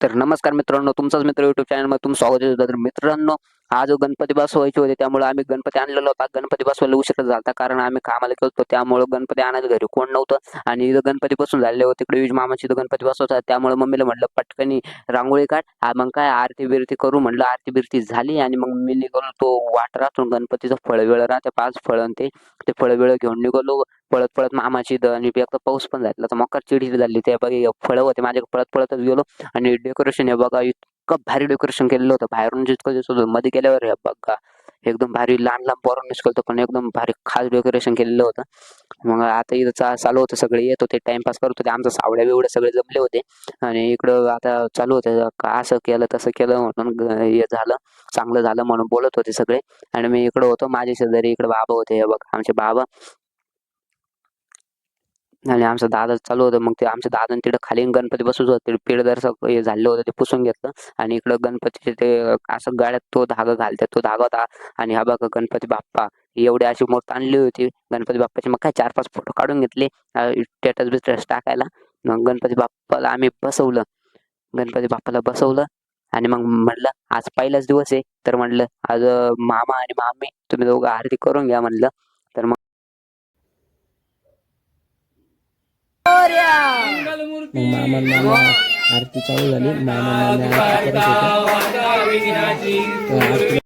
तर नमस्कार मित्रांनो तुमचाच मित्र युट्यूब चॅनलमध्ये तुमचं स्वागत आहे तर मित्रांनो. आज गणपती बसवायचे होते त्यामुळे आम्ही गणपती आणलेला होता. गणपती बसवायला उशीर झाला कारण आम्ही कामाला गेलो होतो त्यामुळे गणपती आणायला घरी कोण नव्हतं. आणि इथं गणपती बसून झाले होते तिकडे युज मामाची इथं गणपती बसवतात त्यामुळे मम्मीला म्हटलं पटकनी रांगोळी काढ. हा मग काय आरती बिरती करू म्हटलं आरती बिरती झाली आणि मग मी निघालो तो वाट राहतो गणपतीचं फळवेळ राहते पाच फळ ते ते फळवेळ घेऊन निघालो. पळत पळत मामाची आणि एकदा पाऊस पण झाला तर मकर चिडचिड झाली ते बघा फळं होते माझ्या पळत पळतच गेलो. आणि डेकोरेशन हे बघा इतकं भारी डेकोरेशन केलेलं होतं. बाहेरून जितकं दिसत होतं मध्ये गेल्यावर हे बघा एकदम भारी लहान लहान पोरून निसकलतं पण एकदम भारी खास डेकोरेशन केलेलं होतं. मग आता इथं चा चालू होतं सगळे येत होते टाइमपास करत होते. आमचं सावड्या बिवड्या सगळे जमले होते. आणि इकडं आता चालू होतं का असं केलं तसं केलं म्हणून हे झालं चांगलं झालं म्हणून बोलत होते सगळे. आणि मी इकडं होतो माझे शेजारी इकडे बाबा होते हे बघ आमचे बाबा. आणि आमचं दादा चालू होतं. मग ते आमच्या दादा तिकडे खाली गणपती बसूच होते. पिढदर्शक हे झालं होतं ते पुसून घेतलं. आणि इकडं गणपतीचे ते असं गाड्यात तो धागा घालतात. तो धागा होता. आणि हा बघा गणपती बाप्पा. एवढी अशी मूर्त आणली होती. गणपती बाप्पाचे मग काय चार पाच फोटो काढून घेतले. स्टेटस बिस्टेटस टाकायला. मग गणपती बाप्पाला आम्ही बसवलं. गणपती बाप्पाला बसवलं. आणि मग म्हटलं आज पहिलाच दिवस आहे. तर म्हटलं आज मामा आणि मामी तुम्ही दोघं आरती करून घ्या. म्हणलं तर मग मग मामा मामा आरती चालू झाली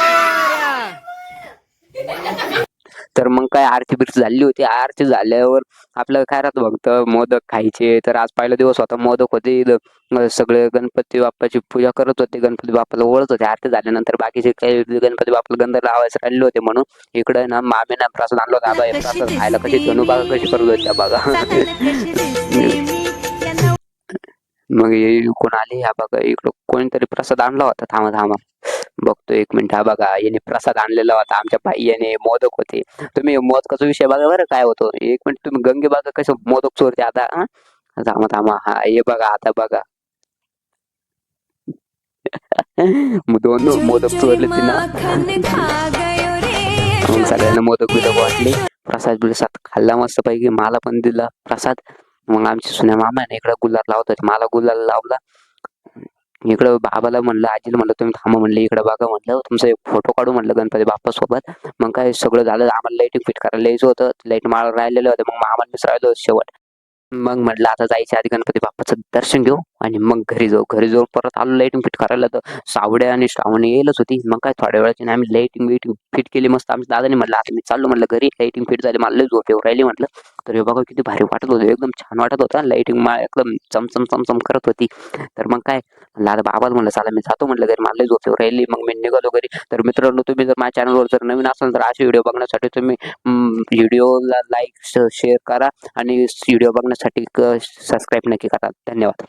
तर मग काय आरती बिरती झाली होती. आरती झाल्यावर आपलं काय राहतं फक्त मोदक खायचे. तर आज पहिला दिवस होता मोदक होते. सगळे गणपती बाप्पाची पूजा करत होते. गणपती बाप्पाला ओळख होते. आरती झाल्यानंतर बाकीचे काही गणपती बाप्पाला गंध लावायचे राहिले होते म्हणून इकडे ना मामीना प्रसाद आणला होता. आबा हे प्रसाद खायला कशी धनु बागा कशी करत होत्या बघा. मग हे कोण आले. हा बघा इकडं कोणीतरी प्रसाद आणला होता. थांबा थांबा. बघतो एक मिनिट. हा बघा याने प्रसाद आणलेला होता. आमच्या बाई याने मोदक होते. तुम्ही मोदकाचा विषय बघा बरं काय होतो. एक मिनिट तुम्ही गंगे बघा कसं मोदक चोरते आता हा? थांबा थांबा. हा हे बघा आता बघा. मग दोन मोदक चोरले तिनं सगळ्यांना मोदक बिदक वाटले. प्रसाद बिसाद खाल्ला मस्त पैकी मला पण दिला प्रसाद. मग आमच्या सुन्या मामाने इकडं गुलाल लावत होते मला गुलाल लावला. इकडं बाबाला म्हणलं आजीला म्हणलं तुम्ही थांबा म्हणलं इकडं बघा म्हणलं तुमचा एक फोटो काढू म्हणलं गणपती बाप्पा सोबत मग काय सगळं झालं आम्हाला लाईटिंग फिट करायला यायचं होतं. लाइट माळ राहिलेलं होतं मग आम्हाला मिसळलो शेवट. मग म्हटलं आता जायच्या आधी गणपती बाप्पाचं दर्शन घेऊ. आणि मग घरी जाऊ घरी जाऊन परत आलो लाईटिंग फिट करायला तर सावड्या आणि श्रावणी येईलच होती. मग काय थोड्या वेळाची आम्ही लाईटिंग बिटिंग फिट केली मस्त. आमच्या दादाने म्हटलं आता मी चाललो म्हटलं घरी लाईटिंग फिट झाली मला लई झोप येऊ राहिली म्हटलं. तर हे बघा किती भारी वाटत होतं एकदम छान वाटत होता. लाईटिंग मला एकदम चमचम चमचम करत होती. तर मग काय म्हणलं आता बाबाला म्हणलं चला मी जातो म्हटलं घरी मला लई झोप येऊ राहिली. मग मी निघालो घरी. तर मित्रांनो तुम्ही जर माझ्या चॅनलवर जर नवीन असाल तर असे व्हिडिओ बघण्यासाठी तुम्ही व्हिडिओला लाईक शेअर करा. आणि व्हिडिओ बघण्यासाठी सबस्क्राईब नक्की करा. धन्यवाद.